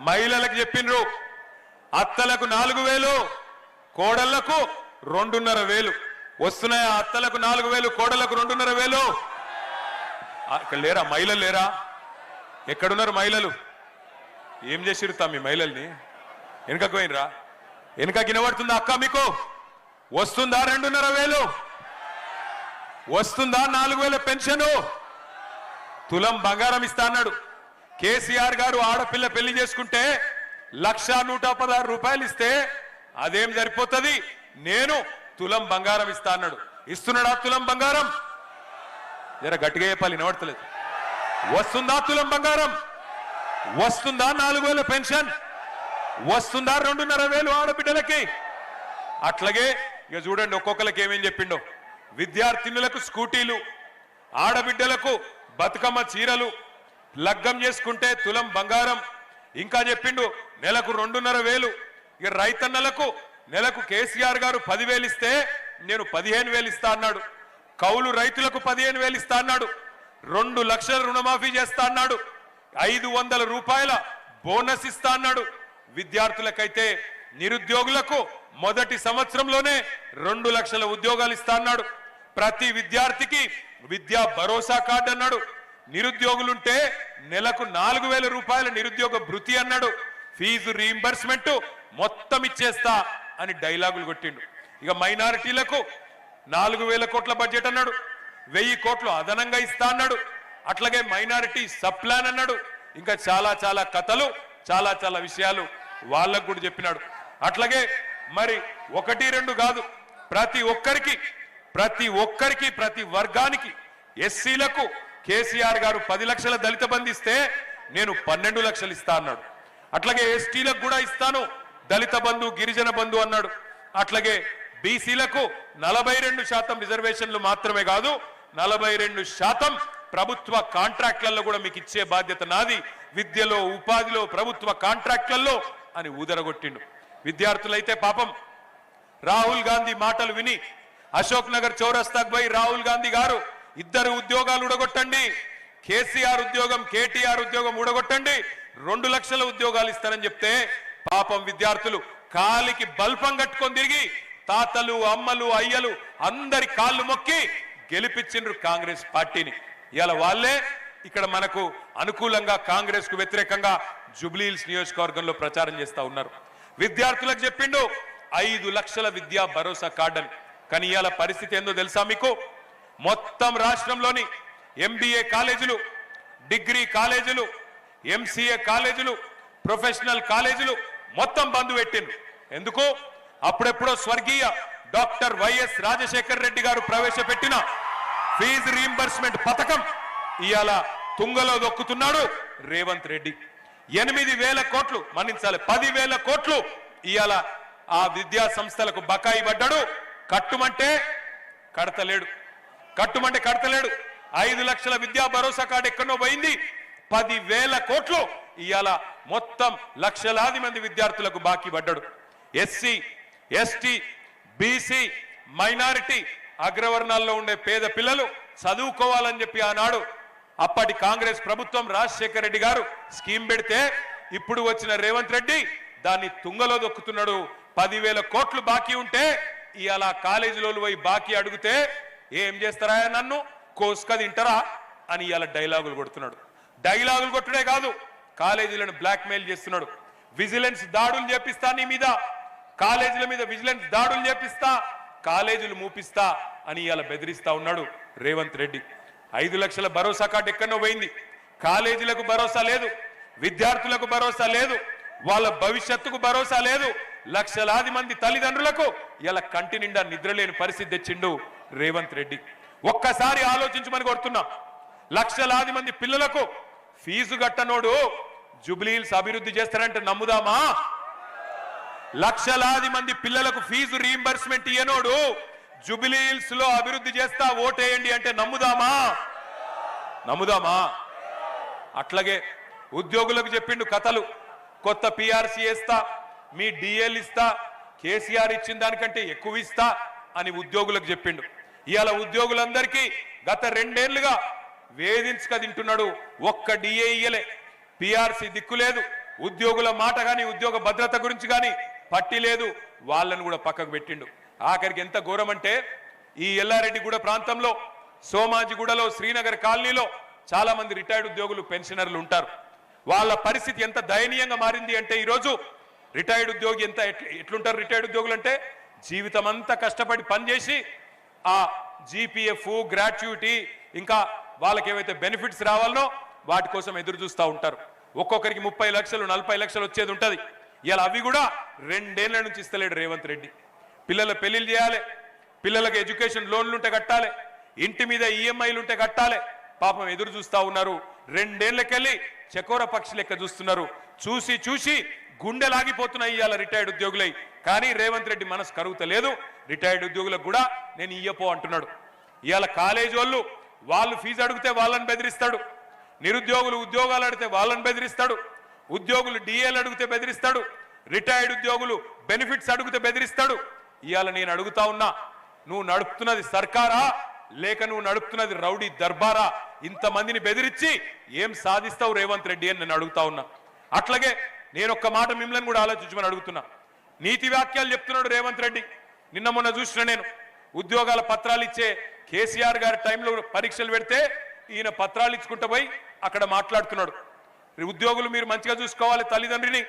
మహిళలకు చెప్పిండ్రు అత్తలకు నాలుగు వేలు కోడళ్ళకు రెండున్నర వేలు. వస్తున్నాయా? అత్తలకు నాలుగు వేలు కోడళ్ళకు రెండున్నర వేలు. అక్కడ ఇక్కడ లేరా? మహిళలు లేరా? ఎక్కడున్నారు మహిళలు? ఏం చేసిరు మీ మహిళల్ని? వెనుకకు పోయినరా? వెనుక గినబడుతుందా అక్క మీకు? వస్తుందా రెండున్నర వేలు? వస్తుందా నాలుగు వేల పెన్షను? తులం బంగారం ఇస్తా అన్నాడు. కేసీఆర్ గారు ఆడపిల్ల పెళ్ళి చేసుకుంటే లక్ష నూట పదహారు రూపాయలు ఇస్తే అదేం సరిపోతుంది? నేను తులం బంగారం ఇస్తా అన్నాడు. ఇస్తున్నాడా తులం బంగారం? జర గట్టిగా చెప్పాలి వినబడతలేదు. వస్తుందా తులం బంగారం? వస్తుందా నాలుగు వేల పెన్షన్? వస్తుందా రెండున్నర వేలు ఆడబిడ్డలకి? అట్లాగే ఇక చూడండి ఒక్కొక్కరికి ఏమేం చెప్పిండో. విద్యార్థినులకు స్కూటీలు ఆడబిడ్డలకు బతుకమ్మ చీరలు లగ్గం చేసుకుంటే తులం బంగారం. ఇంకా చెప్పిండు నెలకు రెండున్నర వేలు. ఇక రైతన్నలకు నెలకు కేసీఆర్ గారు పదివేలు ఇస్తే నేను పదిహేను వేలు ఇస్తా అన్నాడు. కౌలు రైతులకు పదిహేను వేలు ఇస్తా అన్నాడు. రెండు లక్షల రుణమాఫీ చేస్తా అన్నాడు. ఐదు వందల రూపాయల బోనస్ ఇస్తా అన్నాడు. విద్యార్థులకైతే నిరుద్యోగులకు మొదటి సంవత్సరంలోనే రెండు లక్షల ఉద్యోగాలు ఇస్తా అన్నాడు. ప్రతి విద్యార్థికి విద్యా భరోసా కార్డు అన్నాడు. నిరుద్యోగులుంటే నెలకు నాలుగు వేల రూపాయల నిరుద్యోగ భృతి అన్నాడు. ఫీజు రీంబర్స్మెంట్ మొత్తం ఇచ్చేస్తా అని డైలాగులు కొట్టిండు. ఇక మైనారిటీలకు నాలుగు వేల కోట్ల బడ్జెట్ అన్నాడు. వెయ్యి కోట్లు అదనంగా ఇస్తా అన్నాడు. అట్లాగే మైనారిటీ సప్లాన్ అన్నాడు. ఇంకా చాలా చాలా కథలు చాలా చాలా విషయాలు వాళ్ళకు కూడా చెప్పినాడు. అట్లాగే మరి ఒకటి రెండు కాదు ప్రతి ఒక్కరికి ప్రతి ఒక్కరికి ప్రతి వర్గానికి ఎస్సీలకు కేసీఆర్ గారు పది లక్షల దళిత బంధిస్తే నేను పన్నెండు లక్షలు ఇస్తా అన్నాడు. అట్లాగే ఎస్టీలకు కూడా ఇస్తాను. దళిత బంధు గిరిజన బంధు అన్నాడు. అట్లాగే బీసీలకు నలభై రెండు శాతం రిజర్వేషన్లు మాత్రమే కాదు నలభై రెండు శాతం ప్రభుత్వ కాంట్రాక్ట్లలో కూడా మీకు ఇచ్చే బాధ్యత నాది. విద్యలో ఉపాధిలో ప్రభుత్వ కాంట్రాక్ట్లలో అని ఊదరగొట్టిండు. విద్యార్థులైతే పాపం రాహుల్ గాంధీ మాటలు విని అశోక్ నగర్ చౌరస్తాకు పోయి రాహుల్ గాంధీ గారు ఇద్దరు ఉద్యోగాలు ఉడగొట్టండి కేసీఆర్ ఉద్యోగం కేటీఆర్ ఉద్యోగం ఊడగొట్టండి. రెండు లక్షల ఉద్యోగాలు ఇస్తారని చెప్తే పాపం విద్యార్థులు కాలికి బల్పం కట్టుకొని తిరిగి తాతలు అమ్మలు అయ్యలు అందరి కాళ్ళు మొక్కి గెలిపించిండ్రు కాంగ్రెస్ పార్టీని. ఇవాళ వాళ్ళే ఇక్కడ మనకు అనుకూలంగా కాంగ్రెస్కు వ్యతిరేకంగా జుబ్లీహిల్స్ నియోజకవర్గంలో ప్రచారం చేస్తా ఉన్నారు. విద్యార్థులకు చెప్పిండు ఐదు లక్షల విద్యా భరోసా కార్డు అని కానీ ఇవాళ పరిస్థితి ఏందో తెలుసా మీకు? మొత్తం రాష్ట్రంలోని ఎంబీఏ కాలేజీలు డిగ్రీ కాలేజీలు ఎంసీఏ కాలేజీలు ప్రొఫెషనల్ కాలేజీలు మొత్తం బంద్ పెట్టిండ్రు. ఎందుకు? అప్పుడెప్పుడో స్వర్గీయ డాక్టర్ వైఎస్ రాజశేఖర్ రెడ్డి గారు ప్రవేశపెట్టిన ఫీజు రీంబర్స్మెంట్ పథకం ఇవాళ తుంగలో దొక్కుతున్నాడు రేవంత్ రెడ్డి. ఎనిమిది వేల కోట్లు మన్నించాలి. పది వేల కోట్లు ఇవాళ ఆ విద్యా సంస్థలకు బకాయి పడ్డాడు. కట్టుమంటే కడతలేడు. కట్టుమంటే కడతలేడు. ఐదు లక్షల విద్యా భరోసా కార్డు ఎక్కడో పోయింది. పదివేల కోట్లు ఇవాళ మొత్తం లక్షలాది మంది విద్యార్థులకు బాకీ పడ్డాడు. ఎస్సీ ఎస్టీ బీసీ మైనారిటీ అగ్రవర్ణాల్లో ఉండే పేద పిల్లలు చదువుకోవాలని చెప్పి ఆనాడు అప్పటి కాంగ్రెస్ ప్రభుత్వం రాజశేఖర రెడ్డి గారు స్కీమ్ పెడితే ఇప్పుడు వచ్చిన రేవంత్ రెడ్డి దాన్ని తుంగలో దొక్కుతున్నాడు. పదివేల కోట్లు బాకీ ఉంటే ఇలా కాలేజీలో పోయి బాకీ అడిగితే ఏం చేస్తారా నన్ను? కోసుక తింటారా? అని ఇలా డైలాగులు కొడుతున్నాడు. డైలాగులు కొట్టుడే కాదు కాలేజీలను బ్లాక్మెయిల్ చేస్తున్నాడు. విజిలెన్స్ దాడులు చేపిస్తా నీ మీద. కాలేజీల మీద విజిలెన్స్ దాడులు చేపిస్తా కాలేజీలు మూపిస్తా అని ఇలా బెదిరిస్తా ఉన్నాడు రేవంత్ రెడ్డి. ఐదు లక్షల భరోసా కార్డు ఎక్కడో పోయింది. కాలేజీలకు భరోసా లేదు విద్యార్థులకు భరోసా లేదు వాళ్ళ భవిష్యత్తుకు భరోసా లేదు. లక్షలాది మంది తల్లిదండ్రులకు ఇలా కంటి నిండా నిద్రలేని పరిస్థితి తెచ్చిండు రేవంత్ రెడ్డి. ఒక్కసారి ఆలోచించమని కోరుతున్నా. లక్షలాది మంది పిల్లలకు ఫీజు కట్టనోడు జుబ్లీల్స్ అభివృద్ధి చేస్తారంటే నమ్ముదామా? లక్షలాది మంది పిల్లలకు ఫీజు రీఎంబర్స్మెంట్ ఇయ్యనోడు జుబిలీహిల్స్లో అభివృద్ధి చేస్తా ఓటేయండి అంటే నమ్ముదామా? నమ్ముదామా? అట్లాగే ఉద్యోగులకు చెప్పిండు కథలు. కొత్త పిఆర్సీ ఇస్తా మీ డిఎల్ ఇస్తా కేసీఆర్ ఇచ్చిన దానికంటే ఎక్కువ ఇస్తా అని ఉద్యోగులకు చెప్పిండు. ఇవాళ ఉద్యోగులందరికీ గత రెండేళ్ళుగా వేధించక తింటున్నాడు. ఒక్క డిఏ ఇయ్యలే. పిఆర్సీ దిక్కు లేదు. ఉద్యోగుల మాట కానీ ఉద్యోగ భద్రత గురించి కానీ పట్టి లేదు. వాళ్ళను కూడా పక్కకు పెట్టిండు. ఆఖరికి ఎంత ఘోరం అంటే ఈ ఎల్లారెడ్డిగూడ ప్రాంతంలో సోమాజిగూడలో శ్రీనగర్ కాలనీలో చాలా మంది రిటైర్డ్ ఉద్యోగులు పెన్షనర్లు ఉంటారు. వాళ్ళ పరిస్థితి ఎంత దయనీయంగా మారింది అంటే ఈరోజు రిటైర్డ్ ఉద్యోగి ఎంత ఎట్లుంటారు రిటైర్డ్ ఉద్యోగులు అంటే జీవితం అంతా కష్టపడి పనిచేసి ఆ జీపీఎఫ్ గ్రాట్యుటీ ఇంకా వాళ్ళకి ఏవైతే బెనిఫిట్స్ రావాలనో వాటి కోసం ఎదురు చూస్తూ ఉంటారు. ఒక్కొక్కరికి ముప్పై లక్షలు నలభై లక్షలు వచ్చేది ఉంటుంది. ఇలా అవి కూడా రెండేళ్ళ నుంచి ఇస్తలేడు రేవంత్ రెడ్డి. పిల్లల పెళ్ళిళ్ళు చేయాలి పిల్లలకు ఎడ్యుకేషన్ లోన్లు ఉంటే కట్టాలి ఇంటి మీద ఈఎంఐలు ఉంటే కట్టాలి. పాపం ఎదురు చూస్తూ ఉన్నారు. రెండేళ్ళకెళ్ళి చకోర పక్షి లెక్క చూస్తున్నారు. చూసి చూసి గుండెలాగిపోతున్నాయి ఇవాళ రిటైర్డ్ ఉద్యోగులై. కానీ రేవంత్ రెడ్డి మనసు కరుగుతలేదు. రిటైర్డ్ ఉద్యోగులకు కూడా నేను ఇయ్యపో అంటున్నాడు. ఇవాళ కాలేజ్ వాళ్ళు వాళ్ళు ఫీజు అడిగితే వాళ్ళని బెదిరిస్తాడు. నిరుద్యోగులు ఉద్యోగాలు అడిగితే వాళ్ళని బెదిరిస్తాడు. ఉద్యోగులు డిఏలు అడిగితే బెదిరిస్తాడు. రిటైర్డ్ ఉద్యోగులు బెనిఫిట్స్ అడిగితే బెదిరిస్తాడు. ఇవాళ నేను అడుగుతా ఉన్నా నువ్వు నడుపుతున్నది సర్కారా? లేక నువ్వు నడుపుతున్నది రౌడీ దర్బారా? ఇంతమందిని బెదిరించి ఏం సాధిస్తావు రేవంత్ రెడ్డి అని నేను అడుగుతా ఉన్నా. అట్లాగే నేను ఒక్క మాట మిమ్మల్ని కూడా ఆలోచించమని అడుగుతున్నా. నీతి వాక్యాలు చెప్తున్నాడు రేవంత్ రెడ్డి. నిన్న మొన్న చూసిన నేను. ఉద్యోగాల పత్రాలు ఇచ్చే కేసీఆర్ గారి టైంలో పరీక్షలు పెడితే ఈయన పత్రాలు ఇచ్చుకుంటూ పోయి అక్కడ మాట్లాడుతున్నాడు. ఉద్యోగులు మీరు మంచిగా చూసుకోవాలి తల్లిదండ్రిని.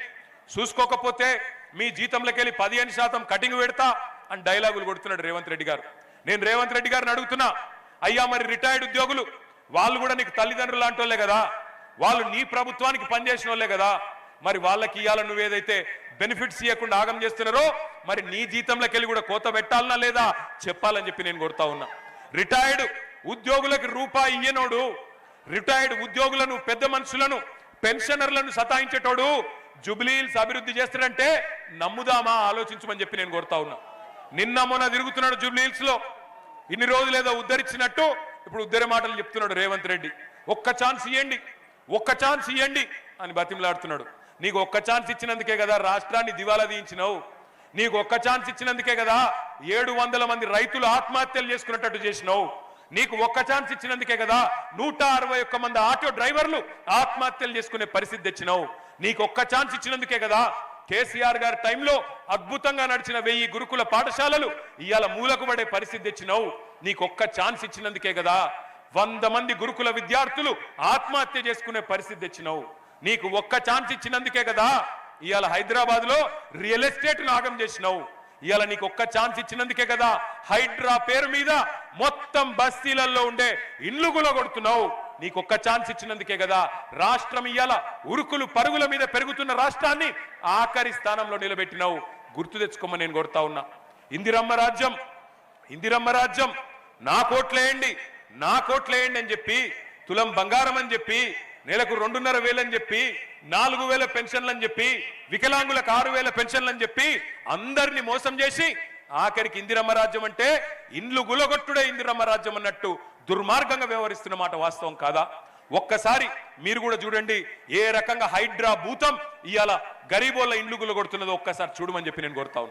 చూసుకోకపోతే మీ జీతంలోకి వెళ్ళి పదిహేను శాతం కటింగ్ పెడతా అని డైలాగులు కొడుతున్నాడు రేవంత్ రెడ్డి గారు. నేను రేవంత్ రెడ్డి గారిని అడుగుతున్నా అయ్యా మరి రిటైర్డ్ ఉద్యోగులు వాళ్ళు కూడా నీకు తల్లిదండ్రులు లాంటి కదా. వాళ్ళు నీ ప్రభుత్వానికి పనిచేసిన వాళ్ళే కదా. మరి వాళ్ళకి ఇవ్వాల నువ్వేదైతే బెనిఫిట్స్ ఇవ్వకుండా ఆగం చేస్తున్నారో మరి నీ జీతంలోకి వెళ్ళి కూడా కోత పెట్టాలనా లేదా? చెప్పాలని చెప్పి నేను కొడతా ఉన్నా. రిటైర్డ్ ఉద్యోగులకు రూపాయి ఇయ్యనోడు రిటైర్డ్ ఉద్యోగులను పెద్ద మనుషులను పెన్షనర్లను సతాయించేటోడు జుబ్లీల్స్ అభివృద్ధి చేస్తాడంటే నమ్ముదామా? ఆలోచించమని చెప్పి నేను కొడతా ఉన్నా. నిన్న మొన్న తిరుగుతున్నాడు జుబ్లీల్స్లో ఇన్ని రోజులు ఏదో ఉద్ధరించినట్టు ఇప్పుడు ఉద్దరి మాటలు చెప్తున్నాడు రేవంత్ రెడ్డి. ఒక్క ఛాన్స్ ఇవ్వండి ఒక్క ఛాన్స్ ఇవ్వండి అని బతిమలాడుతున్నాడు. నీకు ఒక్క ఛాన్స్ ఇచ్చినందుకే కదా రాష్ట్రాన్ని దివాలా తీయించినావు. నీకు ఒక్క ఛాన్స్ ఇచ్చినందుకే కదా ఏడు వందల మంది రైతులు ఆత్మహత్యలు చేసుకున్నట్టు చేసినావు. నీకు ఒక్క ఛాన్స్ ఇచ్చినందుకే కదా నూట అరవై ఒక్క మంది ఆటో డ్రైవర్లు ఆత్మహత్యలు చేసుకునే పరిస్థితి తెచ్చినావు. నీకు ఒక్క ఛాన్స్ ఇచ్చినందుకే కదా కేసీఆర్ గారి టైంలో అద్భుతంగా నడిచిన వెయ్యి గురుకుల పాఠశాలలు ఇవాళ మూలకు పడే పరిస్థితి తెచ్చినావు. నీకు ఒక్క ఛాన్స్ ఇచ్చినందుకే కదా వంద మంది గురుకుల విద్యార్థులు ఆత్మహత్య చేసుకునే పరిస్థితి తెచ్చినావు. నీకు ఒక్క ఛాన్స్ ఇచ్చినందుకే కదా ఇవాళ హైదరాబాద్లో రియల్ ఎస్టేట్ నాగం చేసినావు. ఇవాళ నీకు ఒక్క ఛాన్స్ ఇచ్చినందుకే కదా హైడ్రా పేరు మీద మొత్తం బస్తీలలో ఉండే ఇల్లు కొడుతున్నావు నీకు ఒక్క ఛాన్స్ ఇచ్చినందుకే కదా రాష్ట్రం ఇవాళ ఉరుకులు పరుగుల మీద పెరుగుతున్న రాష్ట్రాన్ని ఆఖరి స్థానంలో నిలబెట్టినావు. గుర్తు తెచ్చుకోమని నేను కొడతా ఉన్నా. ఇందిరమ్మ రాజ్యం ఇందిరమ్మ రాజ్యం నా కోట్లేయండి నా కోట్లేయండి అని చెప్పి తులం బంగారం అని చెప్పి నెలకు రెండున్నర వేలని చెప్పి నాలుగు వేల పెన్షన్లు అని చెప్పి వికలాంగులకు ఆరు వేల పెన్షన్లు అని చెప్పి అందరిని మోసం చేసి ఆఖరికి ఇందిరమ్మ రాజ్యం అంటే ఇండ్లు గులగొట్టుడే ఇందిరమ్మ రాజ్యం అన్నట్టు దుర్మార్గంగా వ్యవహరిస్తున్న మాట వాస్తవం కాదా? ఒక్కసారి మీరు కూడా చూడండి ఏ రకంగా హైడ్రా భూతం ఇవాళ గరీబోళ్ళ ఇండ్లు గులగొడుతున్నదో ఒక్కసారి చూడమని చెప్పి నేను కోరుతా